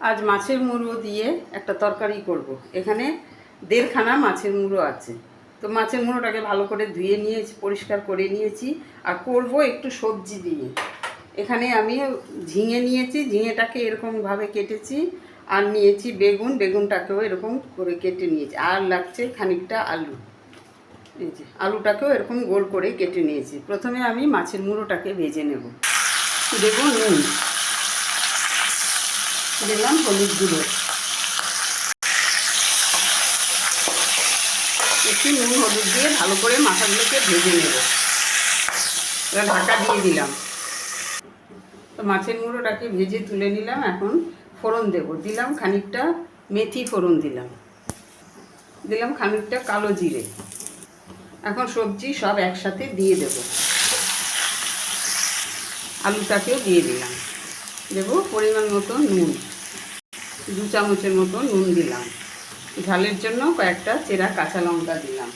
আজ মাছের মুড়ো দিয়ে একটা তরকারি করব। এখানে দেড়খানা মাছের মুড়ো আছে। তো মাছের মুড়োটাকে ভালো করে ধুয়ে নিয়েছি, পরিষ্কার করে নিয়েছি আর করব একটু সবজি দিয়ে। এখানে আমি ঝিঙে নিয়েছি, ঝিঙেটাকে এরকমভাবে কেটেছি আর নিয়েছি বেগুন, বেগুনটাকেও এরকম করে কেটে নিয়েছি। আর লাগছে খানিকটা আলু। এই আলুটাকেও এরকম গোল করে কেটে নিয়েছি। প্রথমে আমি মাছের মুড়োটাকে ভেজে নেব। দেবো নুন দিলাম হলুদ গুঁড়ো। একটু নুন হলুদ দিয়ে ভালো করে মাথাগুলোকে ভেজে নেব। এবার ঢাকা দিয়ে দিলাম। তো মাছের মুড়োটাকে ভেজে তুলে নিলাম, এখন ফোড়ন দেব। দিলাম খানিকটা মেথি ফোড়ন দিলাম। দিলাম খানিকটা কালো জিরে। এখন সবজি সব একসাথে দিয়ে দেব। আলুটাকেও দিয়ে দিলাম। দেবো পরিমাণ মতো নুন। দু চামচের মতো নুন দিলাম। ঝালের জন্য কয়েকটা চেরা কাঁচা লঙ্কা দিলাম।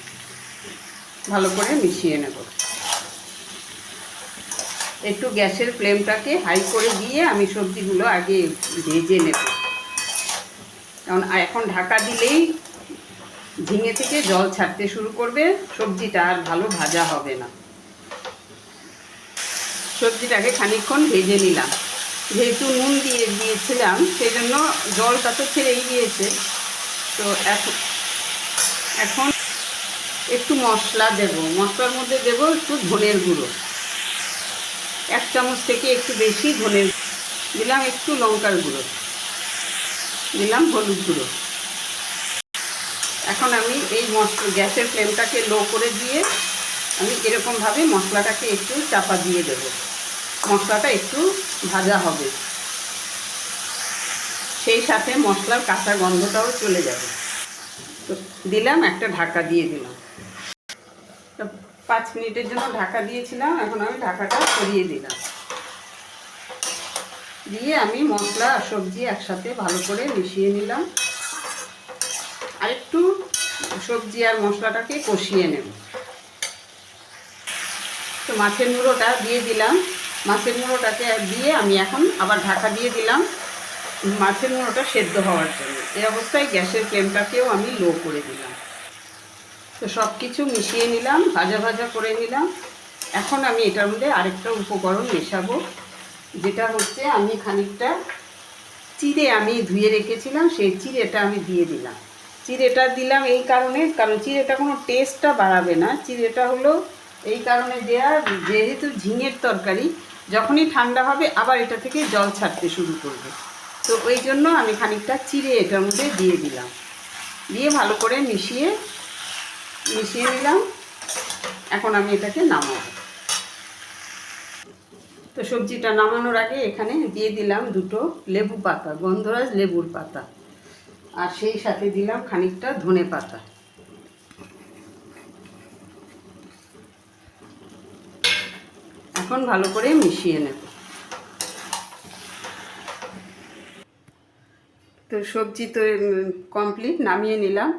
ভালো করে মিশিয়ে নেব। একটু গ্যাসের ফ্লেমটাকে হাই করে দিয়ে আমি সবজিগুলো আগে ভেজে নেব। কারণ এখন ঢাকা দিলেই ঝিঙে থেকে জল ছাড়তে শুরু করবে, সবজিটা আর ভালো ভাজা হবে না। সবজিটাকে খানিকক্ষণ ভেজে নিলাম। যেহেতু নুন দিয়ে দিয়েছিলাম সেই জন্য জলটা তো ছেড়েই গিয়েছে তো এখন এখন একটু মশলা দেব। মশলার মধ্যে দেব একটু ধনের গুঁড়ো। এক চামচ থেকে একটু বেশি ধনের দিলাম একটু লঙ্কার গুঁড়ো। দিলাম হলুদ গুঁড়ো। এখন আমি এই মশলা গ্যাসের ফ্লেমটাকে লো করে দিয়ে আমি এরকমভাবে মশলাটাকে একটু চাপা দিয়ে দেব। মশলাটা একটু ভাজা হবে। সেই সাথে মশলার কাঁচা গন্ধটাও চলে যাবে। তো দিলাম, একটা ঢাকা দিয়ে দিলাম। পাঁচ মিনিটের জন্য ঢাকা দিয়েছিলাম, এখন আমি ঢাকাটা সরিয়ে দিলাম। দিয়ে আমি মশলা আর সবজি একসাথে ভালো করে মিশিয়ে নিলাম। আর একটু সবজি আর মশলাটাকে কষিয়ে নেব। তো মাছের মুড়োটা দিয়ে দিলাম। মাছের মুড়োটাকে দিয়ে আমি এখন আবার ঢাকা দিয়ে দিলাম মাছের মুড়োটা সেদ্ধ হওয়ার জন্য। এই অবস্থায় গ্যাসের ফ্লেমটাকেও আমি লো করে দিলাম। তো সব কিছু মিশিয়ে নিলাম, ভাজা ভাজা করে নিলাম। এখন আমি এটার মধ্যে আরেকটা উপকরণ মেশাবো, যেটা হচ্ছে আমি খানিকটা চিড়ে আমি ধুয়ে রেখেছিলাম, সেই চিড়েটা আমি দিয়ে দিলাম। চিড়েটা দিলাম এই কারণে, কারণ চিড়েটা কোনো টেস্টটা বাড়াবে না। চিড়েটা হলো এই কারণে দেয়া, যেহেতু ঝিঙের তরকারি যখনই ঠান্ডা হবে, আবার এটা থেকে জল ছাড়তে শুরু করবে। তো ওই জন্য আমি খানিকটা চিড়ে এটার মধ্যে দিয়ে দিলাম। দিয়ে ভালো করে মিশিয়ে মিশিয়ে নিলাম। এখন আমি এটাকে নামাবো। তো সবজিটা নামানোর আগে এখানে দিয়ে দিলাম দুটো লেবু পাতা, গন্ধরাজ লেবুর পাতা। আর সেই সাথে দিলাম খানিকটা ধনে পাতা। এখন ভালো করে মিশিয়ে নেব। তো সবজি তো কমপ্লিট নামিয়ে নিলাম।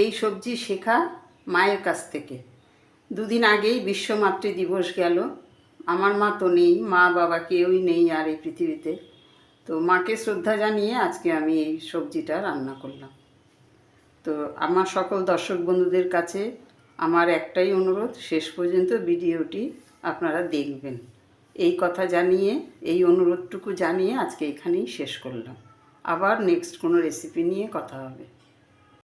এই সবজি শেখা মায়ের কাছ থেকে। দুদিন আগেই বিশ্ব মাতৃ দিবস গেল। আমার মা তো নেই, মা বাবা কেউই নেই আর এই পৃথিবীতে। তো মাকে শ্রদ্ধা জানিয়ে আজকে আমি এই সবজিটা রান্না করলাম। তো আমার সকল দর্শক বন্ধুদের কাছে আমার একটাই অনুরোধ, শেষ পর্যন্ত ভিডিওটি আপনারা দেখবেন। এই কথা জানিয়ে, এই অনুরোধটুকু জানিয়ে আজকে এখানেই শেষ করলাম। আবার নেক্সট কোনো রেসিপি নিয়ে কথা হবে।